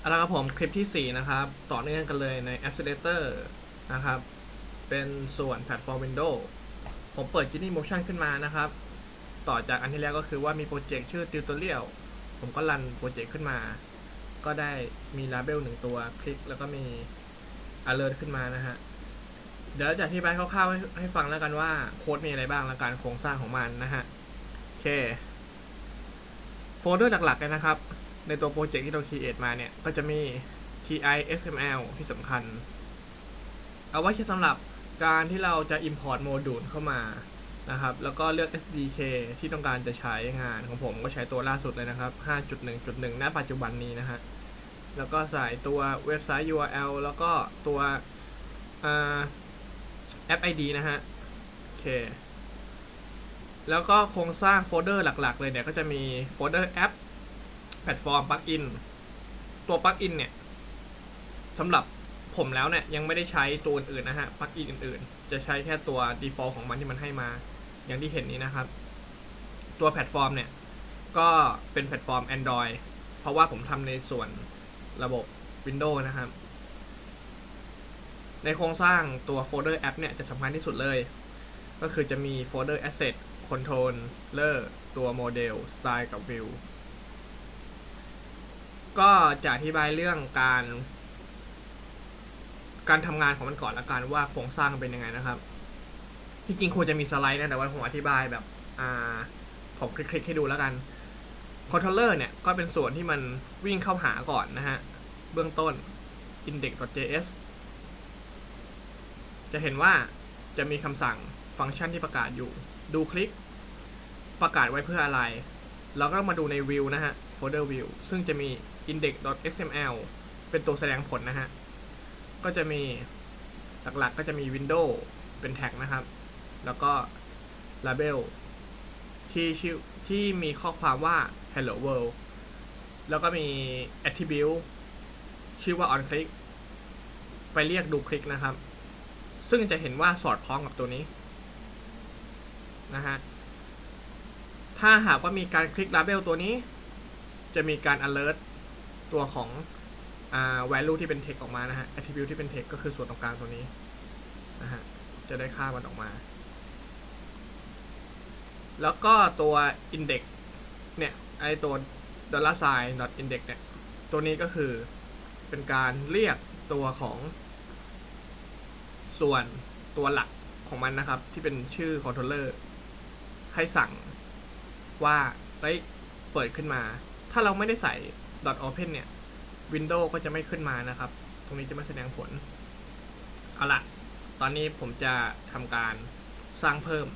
เอาละครับผมคลิปที่ 4 นะครับ ต่อเนื่องกันเลยใน Accelerator นะครับ เป็นส่วนแพลตฟอร์ม Windows ผมเปิด Genie Motion ขึ้นมานะครับ ต่อจากอันที่แล้วก็คือว่ามีโปรเจกต์ชื่อ Tutorial ผมก็รันโปรเจกต์ขึ้นมา ก็ได้มี label หนึ่งตัวคลิกแล้วก็มี alert ขึ้นมานะฮะ เดี๋ยวจะอธิบายคร่าวๆให้ให้ฟังแล้วกันว่าโค้ดมีอะไรบ้างและการโครงสร้างของมันนะฮะโอเคโฟลเดอร์หลักๆเลยนะครับ ในตัวโปรเจกต์ที่เรา create มาเนี่ย ก็จะมี ti xml ที่สำคัญ เอาไว้ใช้สำหรับการที่เราจะ import โมดูลเข้ามานะครับ แล้วก็เลือก SDK ที่ต้องการจะใช้งานของผมก็ใช้ตัวล่าสุดเลยนะครับ 5.1.1 ณ ปัจจุบันนี้นะฮะ แล้วก็ใส่ตัวเว็บไซต์ URL แล้วก็ตัวแอป ID นะฮะ โอเค แล้วก็โครงสร้างโฟลเดอร์หลัก ๆ เลยเนี่ย ก็จะมีโฟลเดอร์แอป แพลตฟอร์มปลั๊กอิน ตัวปลั๊กอินเนี่ยสำหรับผมแล้วเนี่ยยังไม่ได้ใช้ตัวอื่นนะฮะปลั๊กอินอื่นๆ จะใช้แค่ตัว default ของมันที่มันให้มา อย่างที่เห็นนี้นะครับ ตัวแพลตฟอร์มเนี่ย ก็เป็นแพลตฟอร์ม Android เพราะว่าผมทำในส่วนระบบ Windows นะครับ ในโครงสร้างตัวโฟลเดอร์แอปเนี่ยจะสำคัญที่สุดเลย ก็คือจะมีโฟลเดอร์ Asset Controller ตัว Model Style กับ View ก็จะอธิบายเรื่องการ การทำงานของมันก่อนละกันว่าโครงสร้างเป็นยังไงนะครับ ที่จริงควรจะมีสไลด์นะแต่ว่าผมอธิบายแบบ อ่า ผมคลิกๆให้ดูแล้วกัน controller เนี่ยก็เป็นส่วนที่มันวิ่งเข้าหาก่อนนะฮะ เบื้องต้น index.js จะเห็นว่าจะมีคำสั่งฟังก์ชันที่ประกาศอยู่ ดูคลิก ประกาศไว้เพื่ออะไรเราก็มาดูใน view นะฮะ folder view ซึ่งจะมี index.xml เป็นตัวแสดงผลนะฮะ ก็จะมีหลักๆก็จะมี window เป็นแท็กนะครับ แล้วก็ label ที่ชื่อที่มีข้อความว่า hello world แล้วก็มี attribute ชื่อว่า on click ไปเรียกดูคลิกนะครับ ซึ่งจะเห็นว่าสอดคล้องกับตัวนี้นะฮะ ถ้าหากว่ามีการคลิก label ตัวนี้ จะมีการ alert ตัวของอ่า value ที่เป็น text ออกมานะฮะ attribute ที่เป็น text ก็คือส่วนตรงกลางตัวนี้นะฮะจะได้ค่ามันออกมา แล้วก็ตัว index เนี่ยไอตัว dollar sign dot index เนี่ยตัวนี้ก็คือเป็นการเรียกตัวของ ส่วนตัวหลักของมันนะครับ ที่เป็นชื่อ controller ให้สั่งว่าเฮ้ยเปิดขึ้นมา ถ้าเราไม่ได้ใส่ dot open เนี่ย Windows ก็จะไม่ขึ้นมานะครับ ตรงนี้จะไม่แสดงผล เอาละตอนนี้ผมจะทำการสร้างเพิ่ม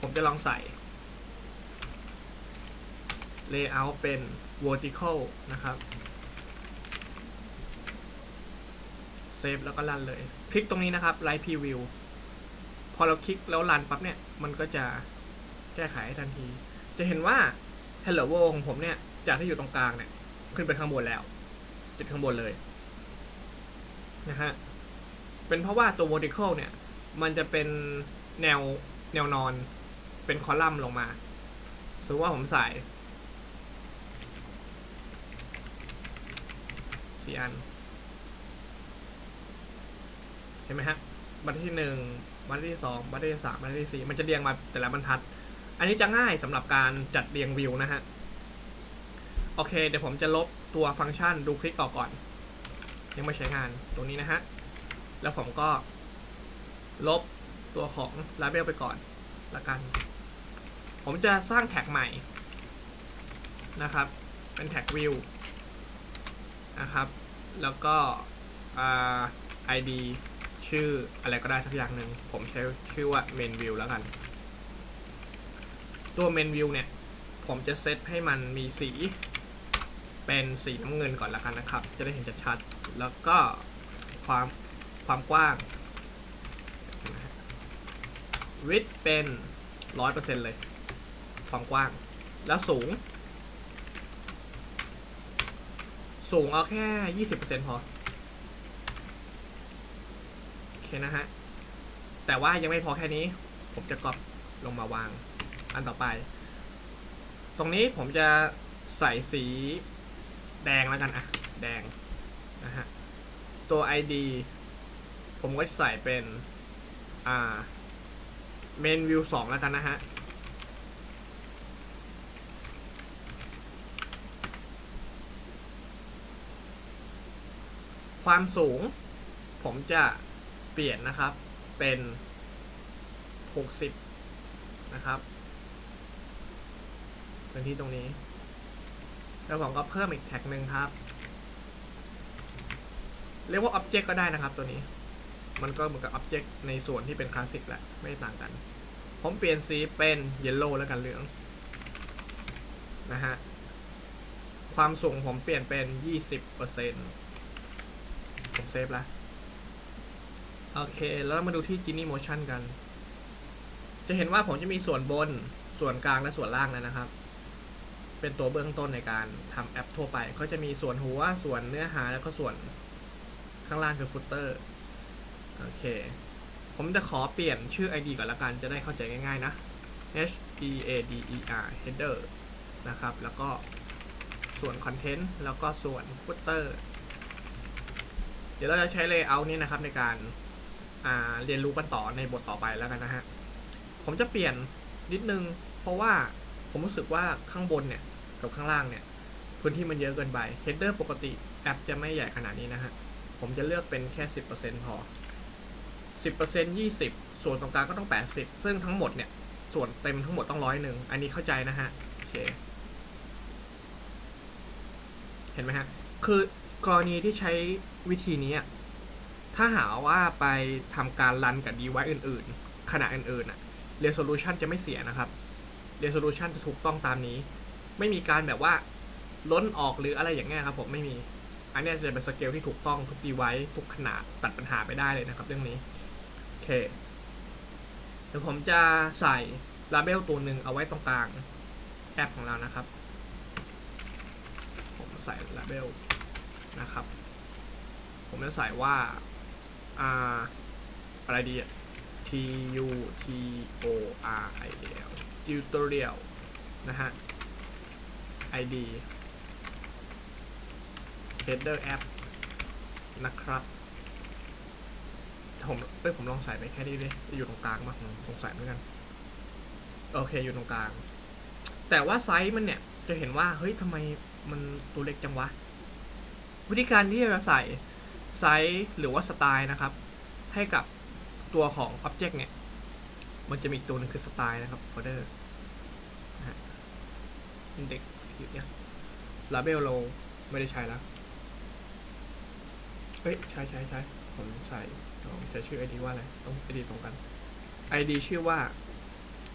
ผมจะลองใส่ layout เป็น vertical นะครับ เซฟแล้วก็รันเลย คลิกตรงนี้นะครับ Light Preview พอเราคลิกแล้วรันปั๊บเนี่ย มันก็จะแก้ไขทันที จะเห็นว่า Hello World ของผมเนี่ย จากที่อยู่ตรงกลางเนี่ย ขึ้นไปข้างบนแล้วติดข้างบนเลยนะฮะเป็นเพราะว่าตัว vertical เนี่ย มันจะเป็นแนวแนวนอน เป็นคอลัมน์ลงมาสมมติว่าผมใส่สี่อัน เห็นไหมฮะบรรทัดที่หนึ่งบรรทัดที่สองบรรทัดที่สามบรรทัดที่สี่มันจะเรียงมาแต่ละบรรทัด อันนี้จะง่ายสำหรับการจัดเรียงวิวนะฮะ โอเค เดี๋ยวผมจะลบตัวฟังก์ชันดูคลิกออกก่อน ยังไม่ใช้งานตรงนี้นะฮะ แล้วผมก็ ลบตัวของ label ไปก่อนละกัน ผมจะสร้างแท็กใหม่นะครับ เป็นแท็ก view นะครับ แล้วก็ id ชื่ออะไรก็ได้สักอย่างหนึ่ง ผมใช้ชื่อว่า main view แล้วกัน ตัว main view เนี่ย ผมจะเซตให้มันมีสี เป็นสีน้ำเงินก่อนละกันนะครับ จะได้เห็นชัดๆ แล้วก็ความความกว้าง width เป็นร้อยเปอร์เซ็นต์เลย ความกว้าง แล้วสูง สูงเอาแค่ยี่สิบเปอร์เซ็นต์พอ โอเคนะฮะ แต่ว่ายังไม่พอแค่นี้ ผมจะกรอบลงมาวาง อันต่อไป ตรงนี้ผมจะใส่สีแดงแล้วกันอะแดงนะฮะตัว ID ผมก็จะใส่เป็นอ่า main view 2 แล้วกันนะฮะความสูง ผมจะเปลี่ยนนะครับเป็น 60 นะครับ เป็นที่ตรงนี้ แล้วผมก็เพิ่มอีกแท็กหนึ่งครับ เรียกว่า Object ก็ได้นะครับตัวนี้ มันก็เหมือนกับ Object ในส่วนที่เป็นคลาสสิกแหละ ไม่ต่างกัน ผมเปลี่ยนสีเป็น Yellow แล้วกันเหลือง นะฮะ ความสูงผมเปลี่ยนเป็น 20%ผมเซฟแล้วโอเค แล้วมาดูที่ Genie Motion กัน จะเห็นว่าผมจะมีส่วนบน ส่วนกลาง และส่วนล่างแล้วนะครับ เป็นตัวเบื้องต้นในการทำแอปทั่วไป ก็จะมีส่วนหัว ส่วนเนื้อหาแล้วก็ส่วนข้างล่างคือฟุตเตอร์ โอเค ผมจะขอเปลี่ยนชื่อ ID ก่อนละกันจะได้เข้าใจง่ายๆนะ H E A D E R header นะครับ แล้วก็ส่วน content แล้วก็ส่วน footer เดี๋ยวเราจะใช้ layout นี้นะครับในการาเรียนรู้กันต่อในบทต่อไปแล้วกันนะฮะ ผมจะเปลี่ยนนิดนึง เพราะว่าผมรู้สึกว่าข้างบนเนี่ย กับข้างล่างเนี่ย พื้นที่มันเยอะเกินไป header ปกติแอปจะไม่ใหญ่ขนาดนี้นะฮะ ผมจะเลือกเป็นแค่ 10%พอ 10% 20 ส่วนตรงกลางก็ต้อง 80 ซึ่งทั้งหมดเนี่ย ส่วนเต็มทั้งหมดต้องร้อยหนึ่ง อันนี้เข้าใจนะฮะ โอเค เห็นไหมฮะ คือกรณีที่ใช้วิธีนี้ ถ้าหาว่าไปทำการรันกับ device อื่น ๆ ขณะอื่นๆอะ resolution จะไม่เสียนะครับ resolution จะถูกต้องตามนี้ ไม่มีการแบบว่าล้นออกหรืออะไรอย่างเงี้ยครับผมไม่มี อันนี้จะเป็นสเกลที่ถูกต้องทุก device ทุกขนาดตัดปัญหาไปได้เลยนะครับ เรื่องนี้โอเคเดี๋ยวผมจะใส่ label ตัวหนึ่งเอาไว้ตรงกลางแอปของเรานะครับ ผมใส่ label นะครับ ผมจะใส่ว่าอ่าอะไรดีอะ T U T O R I L tutorial นะฮะ ID header app นะครับ ผมเอ้ยผมลองใส่ไปแค่นี้เลยอยู่ตรงกลางมาผมสงสัยเหมือนกัน โอเคอยู่ตรงกลาง แต่ว่าไซส์มันเนี่ย จะเห็นว่า เฮ้ยทำไมมันตัวเล็กจังวะ วิธีการที่จะใส่ไซส์หรือว่าสไตล์นะครับ ให้กับตัวของ Object เนี่ย มันจะมีตัวหนึงคือสไตล์นะครับ folder นะฮะ index เนี่ย label เราไม่ได้ใช้แล้วเฮ้ยใช้ใช้ใช้ผมใส่ใช้ชื่อ ID ว่าอะไร ต้อง ID ตรงกัน ID ชื่อว่า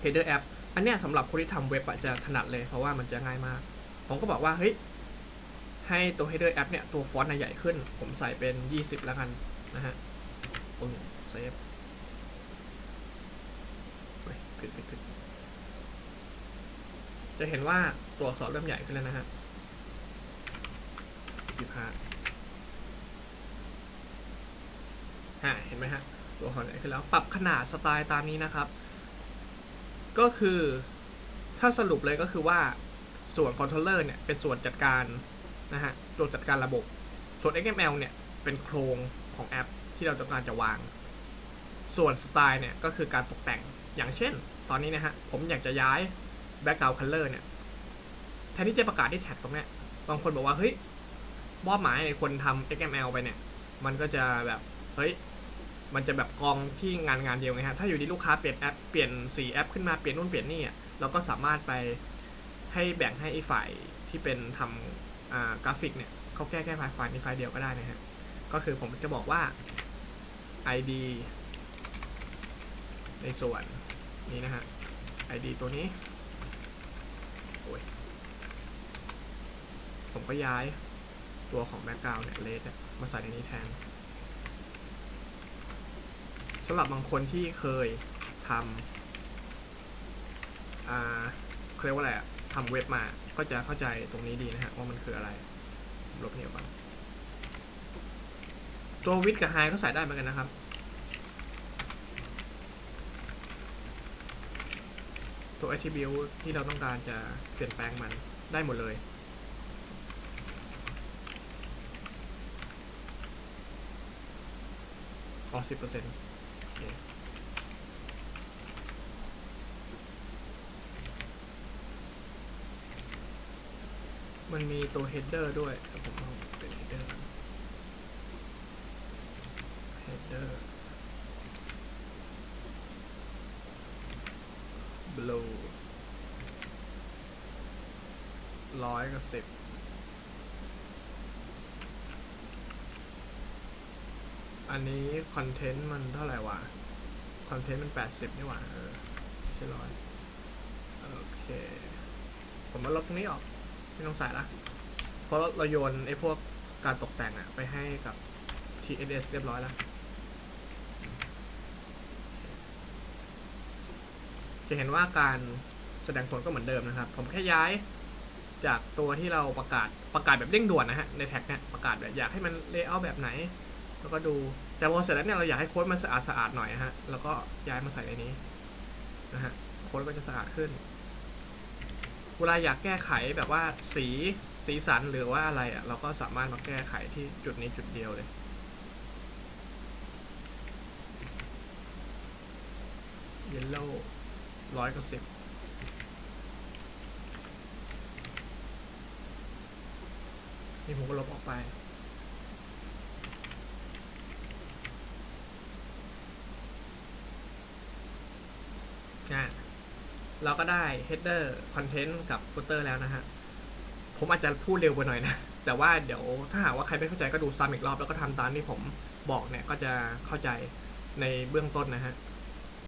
header app อันเนี้ยสำหรับคนที่ทำเว็บอะจะถนัดเลยเพราะว่ามันจะง่ายมาก ผมก็บอกว่า เฮ้ย ให้ตัว header app เนี่ย ตัวฟอนต์ใหญ่ขึ้น ผมใส่เป็น 20 แล้วกันนะฮะปึ้งเซฟผิดผิดผิดจะเห็นว่า ตัวอักษรเริ่มใหญ่ขึ้นแล้วนะฮะยี่ห้าฮะเห็นไหมฮะ ตัวอักษรใหญ่ขึ้นแล้ว ปรับขนาดสไตล์ตามนี้นะครับ ก็คือถ้าสรุปเลยก็คือว่าส่วนคอนโทรลเลอร์เนี่ยเป็นส่วนจัดการนะฮะตัวจัดการระบบ ส่วน XML เนี่ยเป็นโครงของแอปที่เราต้องการจะวาง ส่วนสไตล์เนี่ยก็คือการตกแต่ง อย่างเช่น ตอนนี้นะฮะ ผมอยากจะย้าย background color เนี่ย แทนที่จะประกาศที่แท็กตรงเนี้ย บางคนบอกว่าเฮ้ยมอบหมายคนทำ XML ไปเนี่ย มันก็จะแบบเฮ้ยมันจะแบบกองที่งานงานเดียวไงฮะ ถ้าอยู่ดีลูกค้าเปลี่ยนแอป เปลี่ยนสีแอปขึ้นมา เปลี่ยนนู่นเปลี่ยนนี่อะ เราก็สามารถไปให้แบ่งให้ไอ้ฝ่ายที่เป็นทำกราฟิกเนี่ยเขาแก้แค่ไฟล์ไฟล์นี้ไฟล์เดียวก็ได้นะฮะ ก็คือผมจะบอกว่า ID ในส่วนนี้นะฮะ ID ตัวนี้ โอ้ย ผมก็ย้ายตัวของ background เนี่ยเนี่ยมาใส่ในนี้แทนสำหรับบางคนที่เคยทำอ่าเขาเรียกว่าอะไรอะทำเว็บมาก็จะเข้าใจตรงนี้ดีนะฮะว่ามันคืออะไรลบเนี่ยก่อนตัววิดกับไฮก็ใส่ได้เหมือนกันนะครับ ตัว attribute ที่เราต้องการจะเปลี่ยนแปลงมันได้หมดเลย อ๋อสิบเปอร์เซ็นต์มันมีตัว header ด้วยแต่ผมเอาเป็น header ก่อน header blue ร้อยกับสิบ อันนี้คอนเทนต์มันเท่าไหร่วะ คอนเทนต์มันแปดสิบนี่หว่า เออไม่ใช่ร้อยโอเค ผมมาลบตรงนี้ออก ไม่ต้องใส่ละ เพราะเราโยนไอ้พวกการตกแต่งอะไปให้กับ TSS เรียบร้อยแล้วจะเห็นว่าการแสดงผลก็เหมือนเดิมนะครับ ผมแค่ย้ายจากตัวที่เราประกาศประกาศแบบเร่งด่วนนะฮะในแท็กเนี่ยประกาศแบบอยากให้มันเลเยอร์แบบไหน แล้วก็ดู แต่พอเสร็จแล้วเนี่ยเราอยากให้โค้ดมันสะอาดสะอาดๆหน่อยฮะ แล้วก็ย้ายมาใส่ในนี้นะฮะ โค้ดก็จะสะอาดขึ้น เวลาอยากแก้ไขแบบว่าสีสีสันหรือว่าอะไรอะ เราก็สามารถมาแก้ไขที่จุดนี้จุดเดียวเลยเยลโล่ร้อยกับสิบนี่ผมก็ลบออกไป นะเราก็ได้ header content กับ footer แล้วนะฮะ ผมอาจจะพูดเร็วไปหน่อยนะ แต่ว่าเดี๋ยวถ้าหากว่าใครไม่เข้าใจก็ดูซ้ำอีกรอบแล้วก็ทำตามที่ผมบอกเนี่ยก็จะเข้าใจในเบื้องต้นนะฮะ